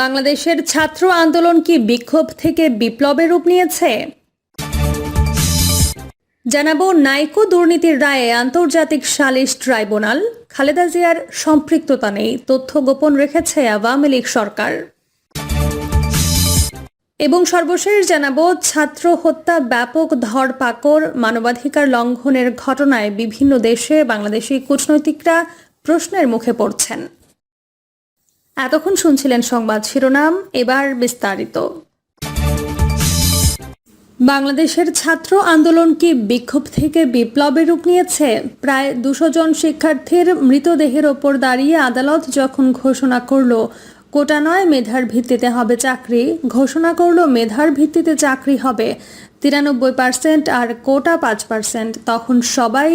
বাংলাদেশের ছাত্র আন্দোলন কি বিক্ষোভ থেকে বিপ্লবের রূপ নিয়েছে? জানাব নাইকো দুর্নীতির রায়ে আন্তর্জাতিক সালিশ ট্রাইব্যুনাল। খালেদা জিয়ার সম্পৃক্ততা নেই, তথ্য গোপন রেখেছে আওয়ামী লীগ সরকার। এবং সর্বশেষ জানাব ছাত্র হত্যা ব্যাপক ধরপাকড়, মানবাধিকার লঙ্ঘনের ঘটনায় বিভিন্ন দেশে বাংলাদেশি কূটনৈতিকরা প্রশ্নের মুখে পড়ছেন। এতক্ষণ শুনছিলেন সংবাদ শিরোনাম, এবার বিস্তারিত। বাংলাদেশের ছাত্র আন্দোলন কি বিক্ষোভ থেকে বিপ্লবের রূপ নিয়েছে? প্রায় দুশো জন শিক্ষার্থীর মৃতদেহের ওপর দাঁড়িয়ে আদালত যখন ঘোষণা করল, কোটা নয় মেধার ভিত্তিতে হবে চাকরি, ঘোষণা করল মেধার ভিত্তিতে চাকরি হবে। তিরানব্বই পার্সেন্ট আর কোটা পাঁচ পার্সেন্ট, তখন সবাই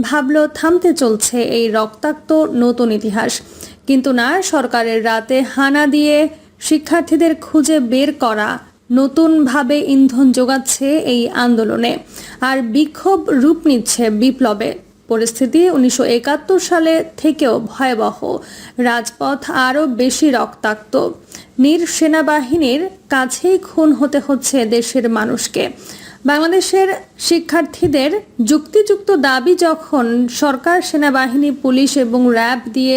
ভাবলো থামতে চলছে এই রক্তাক্ত নতুন ইতিহাস। কিন্তু না, সরকারের রাতে হানা দিয়ে শিক্ষার্থীদের খুঁজে বের করা নতুনভাবে ইন্ধন যোগাচ্ছে এই আন্দোলনে। আর বিক্ষোভ রূপ নিচ্ছে বিপ্লবে। পরিস্থিতি উনিশশো একাত্তর সালে থেকেও ভয়াবহ। রাজপথ আরও বেশি রক্তাক্ত। নির সেনাবাহিনীর কাছেই খুন হতে হচ্ছে দেশের মানুষকে। বাংলাদেশের শিক্ষার্থীদের যুক্তিযুক্ত দাবি যখন সরকার, সেনাবাহিনী, পুলিশ এবং র্যাব দিয়ে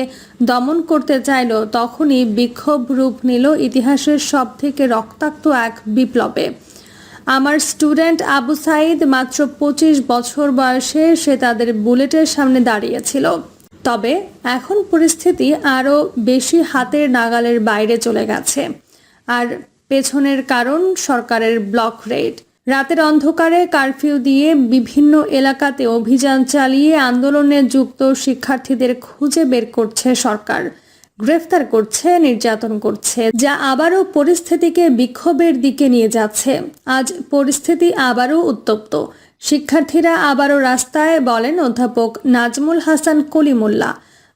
দমন করতে চাইল, তখনই বিক্ষোভ রূপ নিল ইতিহাসের সব থেকে রক্তাক্ত এক বিপ্লবে। আমার স্টুডেন্ট আবু সাইদ মাত্র পঁচিশ বছর বয়সে সে তাদের বুলেটের সামনে দাঁড়িয়েছিল। তবে এখন পরিস্থিতি আরও বেশি হাতের নাগালের বাইরে চলে গেছে। আর পেছনের কারণ সরকারের ব্লক রেড রাতের অন্ধকারে কারফিউ দিয়ে বিভিন্ন এলাকাতে অভিযান চালিয়ে আন্দোলনে যুক্ত শিক্ষার্থীদের খুঁজে বের করছে সরকার। গ্রেফতার করছে, নির্যাতন করছে, যা আবারও পরিস্থিতিকে বিক্ষোভের দিকে নিয়ে যাচ্ছে। আজ পরিস্থিতি আবারও উত্তপ্ত। শিক্ষার্থীরা আবারও রাস্তায় বলেন অধ্যাপক নাজমুল হাসান কলিমুল্লাহ।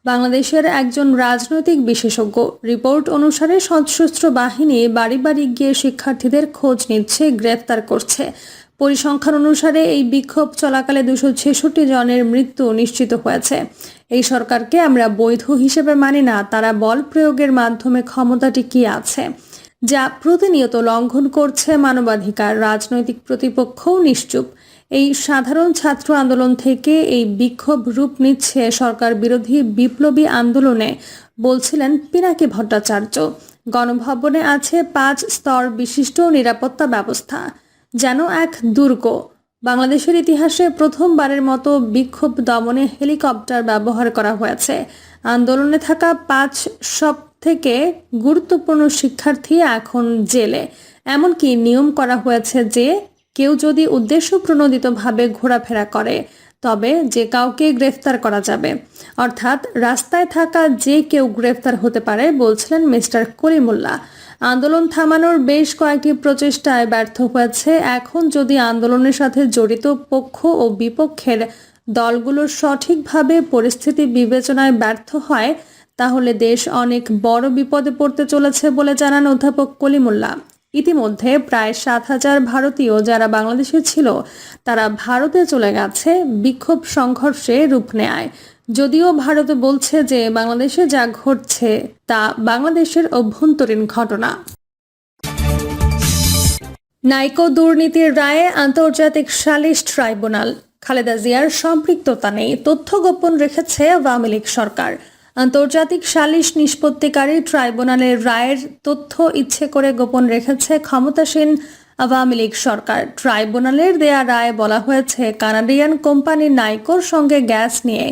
বাংলাদেশের একজন রাজনৈতিক বিশেষজ্ঞ। রিপোর্ট অনুসারে সশস্ত্র বাহিনী বাড়ি বাড়ি গিয়ে শিক্ষার্থীদের খোঁজ নিচ্ছে, গ্রেফতার করছে। পরিসংখ্যান অনুসারে এই বিক্ষোভ চলাকালে দুশো ছেষট্টি জনের মৃত্যু নিশ্চিত হয়েছে। এই সরকারকে আমরা বৈধ হিসেবে মানি না, তারা বল প্রয়োগের মাধ্যমে ক্ষমতাটি কি আছে, যা প্রতিনিয়ত লঙ্ঘন করছে মানবাধিকার, রাজনৈতিক প্রতিপক্ষও নিশ্চুপ। এই সাধারণ ছাত্র আন্দোলন থেকে এই বিক্ষোভ রূপ নিচ্ছে সরকার বিরোধী বিপ্লবী আন্দোলনে, বলছিলেন পিনাকি ভট্টাচার্য। গণভবনে আছে পাঁচ স্তর বিশিষ্ট নিরাপত্তা ব্যবস্থা, যেন এক দুর্গ। বাংলাদেশের ইতিহাসে প্রথমবারের মতো বিক্ষোভ দমনে হেলিকপ্টার ব্যবহার করা হয়েছে। আন্দোলনে থাকা পাঁচ সব থেকে গুরুত্বপূর্ণ শিক্ষার্থী এখন জেলে। এমনকি নিয়ম করা হয়েছে যে কেউ যদি উদ্দেশ্য প্রণোদিতভাবে ঘোরাফেরা করে, তবে যে কাউকে গ্রেফতার করা যাবে। অর্থাৎ, রাস্তায় থাকা যে কেউ গ্রেফতার হতে পারে, বলছিলেন মিস্টার করিমুল্লাহ। আন্দোলন থামানোর বেশ কয়েকটি প্রচেষ্টায় ব্যর্থ হয়েছে। এখন যদি আন্দোলনের সাথে জড়িত পক্ষ ও বিপক্ষের দলগুলো সঠিকভাবে পরিস্থিতি বিবেচনায় ব্যর্থ হয়, তাহলে দেশ অনেক বড় বিপদে পড়তে চলেছে বলে জানান অধ্যাপক কলিমুল্লাহ ইতিমধ্যে প্রায় সাত হাজার ভারতীয় যারা বাংলাদেশে ছিল, তারা ভারতে চলে গেছে বিক্ষোভ সংঘর্ষে রূপ নেয়। যদিও ভারত বলছে যে বাংলাদেশে যা ঘটছে, তা বাংলাদেশের অভ্যন্তরীণ ঘটনা। নাইকো দুর্নীতির রায়ে আন্তর্জাতিক সালিশ ট্রাইব্যুনাল। খালেদা জিয়ার সম্পৃক্ততা নেই, তথ্য গোপন রেখেছে আওয়ামী লীগ সরকার। আন্তর্জাতিক সালিশ নিষ্পত্তিকারী ট্রাইব্যুনালের রায়ের তথ্য ইচ্ছে করে গোপন রেখেছে ক্ষমতাসীন আওয়ামী লীগ সরকার। ট্রাইব্যুনালের দেয়া রায়ে বলা হয়েছে, কানাডিয়ান কোম্পানি নাইকোর সঙ্গে গ্যাস নিয়ে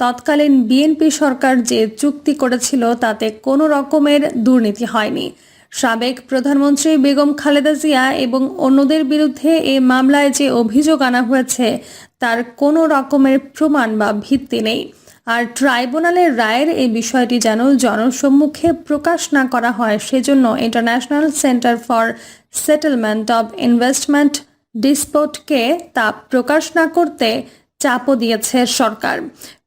তৎকালীন বিএনপি সরকার যে চুক্তি করেছিল, তাতে কোনো রকমের দুর্নীতি হয়নি। সাবেক প্রধানমন্ত্রী বেগম খালেদা জিয়া এবং অন্যদের বিরুদ্ধে এ মামলায় যে অভিযোগ আনা হয়েছে, তার কোনো রকমের প্রমাণ বা ভিত্তি নেই। আর ট্রাইব্যুনালের রায়ের এই বিষয়টি যেন জনসম্মুখে প্রকাশ না করা হয়, সেজন্য international centre for settlement of investment ডিসপোটকে তা প্রকাশ না করতে চাপও দিয়েছে সরকার।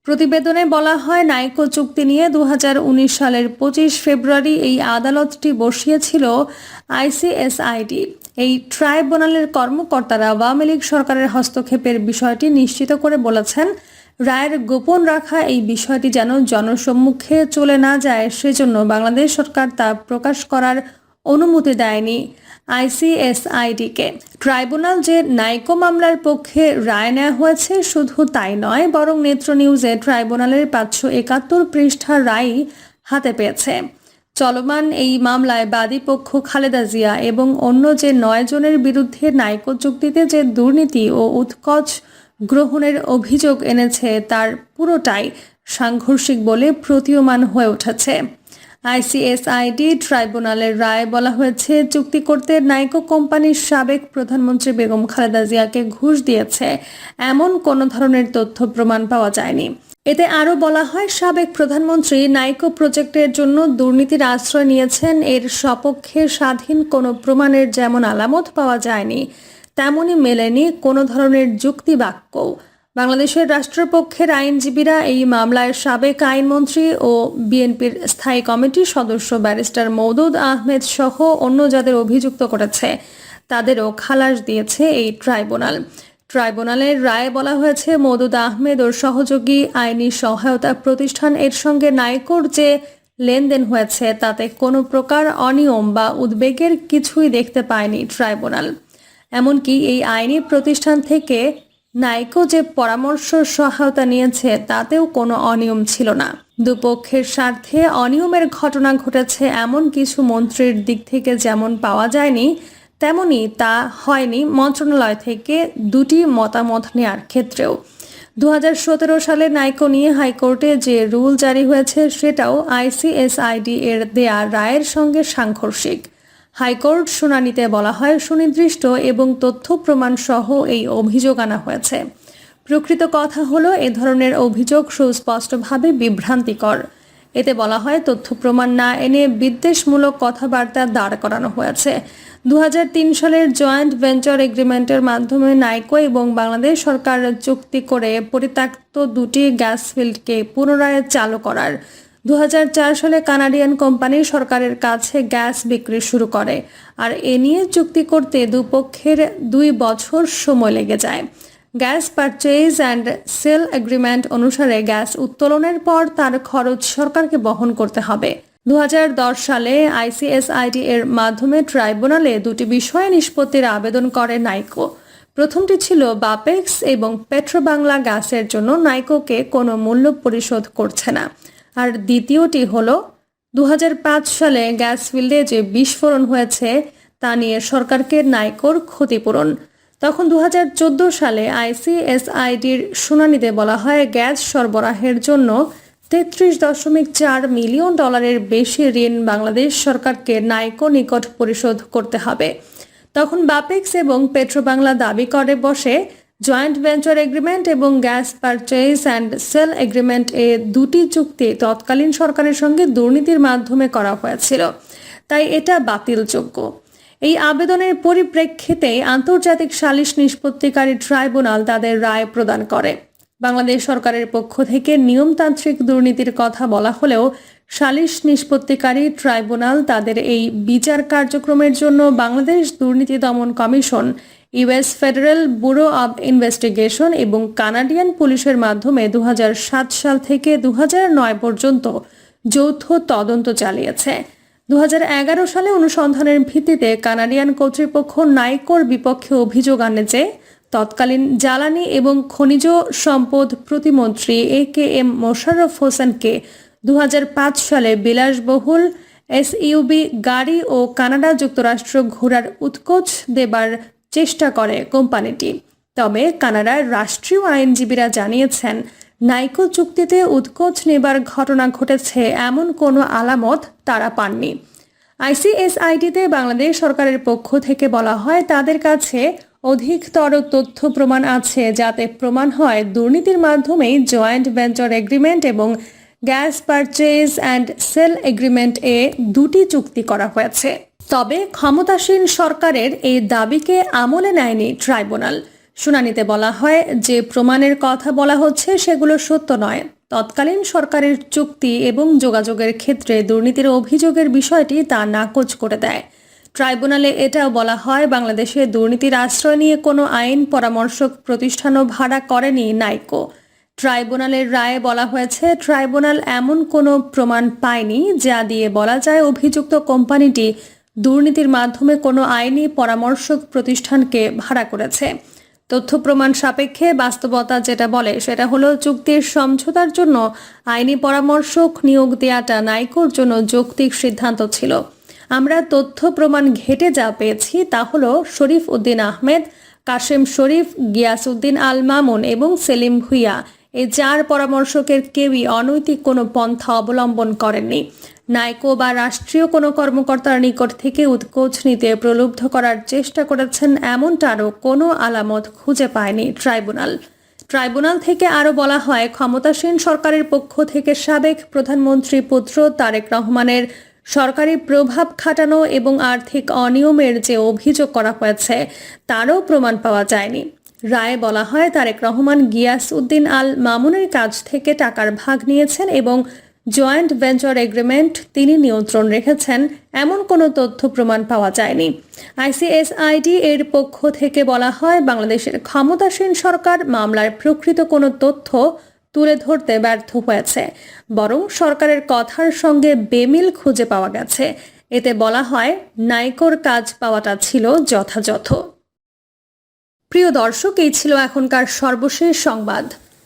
প্রতিবেদনে বলা হয়, নাইকো চুক্তি নিয়ে দু হাজার উনিশ সালের পঁচিশ ফেব্রুয়ারি এই আদালতটি বসিয়েছিল আইসিএসআইডি। এই ট্রাইব্যুনালের কর্মকর্তারা আওয়ামী লীগ সরকারের হস্তক্ষেপের বিষয়টি নিশ্চিত করে বলেছেন রায়ের গোপন রাখা এই বিষয়টি যেন জনসম্মুখে চলে না যায়, সেজন্য বাংলাদেশ সরকার তা প্রকাশ করার অনুমতি দেয়নি আইসিএসআইডিকে। ট্রাইব্যুনাল যে নাইকো মামলার পক্ষে রায় নেওয়া হয়েছে, শুধু তাই নয়, বরং নেত্র নিউজে ট্রাইব্যুনালের পাঁচশো একাত্তর পৃষ্ঠার রায় হাতে পেয়েছে। চলমান এই মামলায় বাদী পক্ষ খালেদা জিয়া এবং অন্য যে নয় জনের বিরুদ্ধে নাইকো চুক্তিতে যে দুর্নীতি ও উৎকচ গ্রহণের অভিযোগ এনেছে, তার পুরোটাই সাংঘর্ষিক বলে প্রতীয়মান হয়ে উঠেছে। আইসিএসআইডি ট্রাইব্যুনালের রায় বলা হয়েছে, চুক্তি করতে নাইকো কোম্পানির সাবেক প্রধানমন্ত্রী বেগম খালেদা জিয়াকে ঘুষ দিয়েছে। এমন কোনো ধরনের তথ্য প্রমাণ পাওয়া যায়নি। এতে আরও বলা হয়, সাবেক প্রধানমন্ত্রী নাইকো প্রজেক্টের জন্য দুর্নীতির আশ্রয় নিয়েছেন। এর সপক্ষে স্বাধীন কোনো প্রমাণের যেমন আলামত পাওয়া যায়নি তেমনই মেলেনি কোনো ধরনের যুক্তি বাক্যও। বাংলাদেশের রাষ্ট্রপক্ষের আইনজীবীরা এই মামলায় সাবেক আইনমন্ত্রী ও বিএনপির স্থায়ী কমিটির সদস্য ব্যারিস্টার মৌদুদ আহমেদ সহ অন্য যাদের অভিযুক্ত করেছে, তাদেরও খালাস দিয়েছে এই ট্রাইব্যুনাল। ট্রাইব্যুনালের রায়ে বলা হয়েছে মৌদুদ আহমেদ ও সহযোগী আইনি সহায়তা প্রতিষ্ঠান এর সঙ্গে নাইকোর যে লেনদেন হয়েছে, তাতে কোনো প্রকার অনিয়ম বা উদ্বেগের কিছুই দেখতে পায়নি ট্রাইব্যুনাল। এমনকি এই আইনি প্রতিষ্ঠান থেকে নাইকো যে পরামর্শ সহায়তা নিয়েছে, তাতেও কোনো অনিয়ম ছিল না। দুপক্ষের স্বার্থে অনিয়মের ঘটনা ঘটেছে এমন কিছু মন্ত্রীর দিক থেকে যেমন পাওয়া যায়নি, তেমনি তা হয়নি মন্ত্রণালয় থেকে দুটি মতামত নেয়ার ক্ষেত্রেও। দু হাজার সতেরো সালে নাইকো নিয়ে হাইকোর্টে যে রুল জারি হয়েছে, সেটাও আইসিএসআইডি এর দেয়া রায়ের সঙ্গে সাংঘর্ষিক। হাইকোর্ট শুনানিতে বলা হয়, সুনির্দিষ্ট এবং তথ্য প্রমাণ সহ এই অভিযোগ আনা হয়েছে। প্রকৃত কথা হলো, এ ধরনের অভিযোগ সুস্পষ্টভাবে বিভ্রান্তিকর। এতে বলা হয়, তথ্য প্রমাণ না এনে বিদ্বেষমূলক কথাবার্তা দাঁড় করানো হয়েছে। দু হাজার তিন সালের জয়েন্ট ভেঞ্চার এগ্রিমেন্টের মাধ্যমে নাইকো এবং বাংলাদেশ সরকার চুক্তি করে পরিত্যক্ত দুটি গ্যাস ফিল্ডকে পুনরায় চালু করার দু সালে কানাডিয়ান কোম্পানি সরকারের কাছে গ্যাস বিক্রি শুরু করে। আর এ নিয়ে চুক্তি করতে দুপক্ষের দুই বছর সময় লেগে যায়। Gas purchase and sale agreement অনুসারে গ্যাস উত্তোলনের পর তার খরচ সরকারকে বহন করতে হবে। দু হাজার দশ সালে আইসিএসআইডি এর মাধ্যমে ট্রাইব্যুনালে দুটি বিষয়ে নিষ্পত্তির আবেদন করে নাইকো। প্রথমটি ছিল বাপেক্স এবং পেট্রোবাংলা গ্যাসের জন্য নাইকোকে কোনো মূল্য পরিশোধ করছে না। আর দ্বিতীয়টি হল দু হাজার পাঁচ সালে গ্যাস ফিল্ডে যে বিস্ফোরণ হয়েছে তা নিয়ে সরকারকে নাইকোর ক্ষতিপূরণ। তখন দু হাজার চোদ্দ সালে আইসিএসআইডির শুনানিতে বলা হয়, গ্যাস সরবরাহের জন্য তেত্রিশ দশমিক চার মিলিয়ন ডলারের বেশি ঋণ বাংলাদেশ সরকারকে নাইকো নিকট পরিশোধ করতে হবে। তখন বাপেক্স এবং পেট্রোবাংলা দাবি করে বসে জয়েন্ট ভেঞ্চার এগ্রিমেন্ট এবং gas purchase and sale agreement এ দুটি চুক্তি তৎকালীন সরকারের সঙ্গে দুর্নীতির মাধ্যমে করা হয়েছিল। তাই এটা বাতিলযোগ্য। এই আবেদনের পরিপ্রেক্ষিতে আন্তর্জাতিক সালিশ নিষ্পত্তিকারী ট্রাইব্যুনাল তাদের রায় প্রদান করে। বাংলাদেশ সরকারের পক্ষ থেকে নিয়মতান্ত্রিক দুর্নীতির কথা বলা হলেও সালিশ নিষ্পত্তিকারী ট্রাইব্যুনাল তাদের এই বিচার কার্যক্রমের জন্য বাংলাদেশ দুর্নীতি দমন commission US federal bureau of investigation এবং কানাডিয়ান পুলিশের মাধ্যমে দুহাজার সাত সাল থেকে দুহাজার নয় পর্যন্ত যৌথ তদন্ত চালিয়েছে। দুহাজার এগারো সালে অনুসন্ধানের ভিত্তিতে কানাডিয়ান কর্তৃপক্ষ নাইকোর বিপক্ষে অভিযোগ আনে যে তৎকালীন জ্বালানি এবং খনিজ সম্পদ প্রতিমন্ত্রী এ কে এম মোশাররফ হোসেনকে দু হাজার পাঁচ সালে বিলাসবহুল এসইউবি গাড়ি ও কানাডা যুক্তরাষ্ট্র ঘোরার উৎকোচ দেবার চেষ্টা করে কোম্পানিটি। তবে কানাডার রাষ্ট্রীয় আইনজীবীরা জানিয়েছেন, নাইকো চুক্তিতে উৎকোচ নেবার ঘটনা ঘটেছে এমন কোনো আলামত তারা পাননি। আইসিএসআইটিতে বাংলাদেশ সরকারের পক্ষ থেকে বলা হয়, তাদের কাছে অধিকতর তথ্য প্রমাণ আছে যাতে প্রমাণ হয় দুর্নীতির মাধ্যমেই জয়েন্ট ভেঞ্চার এগ্রিমেন্ট এবং gas purchase and sale agreement এ দুটি চুক্তি করা হয়েছে। তবে ক্ষমতাসীন সরকারের এই দাবিকে আমলে নেয়নি ট্রাইব্যুনাল। শুনানিতে বলা হয় যে প্রমাণের কথা বলা হচ্ছে সেগুলো সত্য নয়। তৎকালীন সরকারের চুক্তি এবং যোগাযোগের ক্ষেত্রে দুর্নীতির অভিযোগের বিষয়টি তা নাকচ করে দেয়। ট্রাইব্যুনালে এটাও বলা হয়, বাংলাদেশে দুর্নীতির আশ্রয় নিয়ে কোনো আইন, পরামর্শক প্রতিষ্ঠানও ভাড়া করেনি নাইকো। ট্রাইব্যুনালের রায়ে বলা হয়েছে, ট্রাইব্যুনাল এমন কোনো প্রমাণ পায়নি যা দিয়ে বলা যায় অভিযুক্ত কোম্পানিটি দুর্নীতির মাধ্যমে কোনো আইনি পরামর্শক প্রতিষ্ঠানকে ভাড়া করেছে। তথ্য প্রমাণ সাপেক্ষে বাস্তবতা যেটা বলে, সেটা হলো চুক্তির সমঝোতার জন্য আইনি পরামর্শক নিয়োগ দেওয়াটা নাইকোর জন্য যৌক্তিক সিদ্ধান্ত ছিল। আমরা তথ্য প্রমাণ ঘেটে যা পেয়েছি তা হলো শরীফ উদ্দিন আহমেদ, কাশেম শরীফ গিয়াসউদ্দিন আল মামুন এবং সেলিম ভুইয়া। এই চার পরামর্শকের কেউই অনৈতিক কোনো পন্থা অবলম্বন করেননি। নাইকো বা রাষ্ট্রীয় কোনো কর্মকর্তার নিকট থেকে উৎকোচ নিতে প্রলুব্ধ করার চেষ্টা করেছেন এমনটারও কোনো আলামত খুঁজে পায়নি ট্রাইব্যুনাল। ট্রাইব্যুনাল থেকে আরও বলা হয়, ক্ষমতাসীন সরকারের পক্ষ থেকে সাবেক প্রধানমন্ত্রী পুত্র তারেক রহমানের সরকারি প্রভাব খাটানো এবং আর্থিক অনিয়মের যে অভিযোগ করা হয়েছে, তারও প্রমাণ পাওয়া যায়নি। রায়ে বলা হয়, তারেক রহমান গিয়াস উদ্দিন আল মামুনের কাছ থেকে টাকার ভাগ নিয়েছেন এবং জয়েন্ট ভেঞ্চার এগ্রিমেন্ট তিনি নিয়ন্ত্রণ রেখেছেন, এমন কোনো তথ্য প্রমাণ পাওয়া যায়নি। আইসিএসআইডি এর পক্ষ থেকে বলা হয়, বাংলাদেশের ক্ষমতাসীন সরকার মামলার প্রকৃত কোনো তথ্য তুলে ধরতে ব্যর্থ হয়েছে, বরং সরকারের কথার সঙ্গে বেমিল খুঁজে পাওয়া গেছে। এতে বলা হয়, নাইকোর কাজ পাওয়াটা ছিল যথাযথ। প্রিয় দর্শক, এই ছিল এখনকার সর্বশেষ সংবাদ।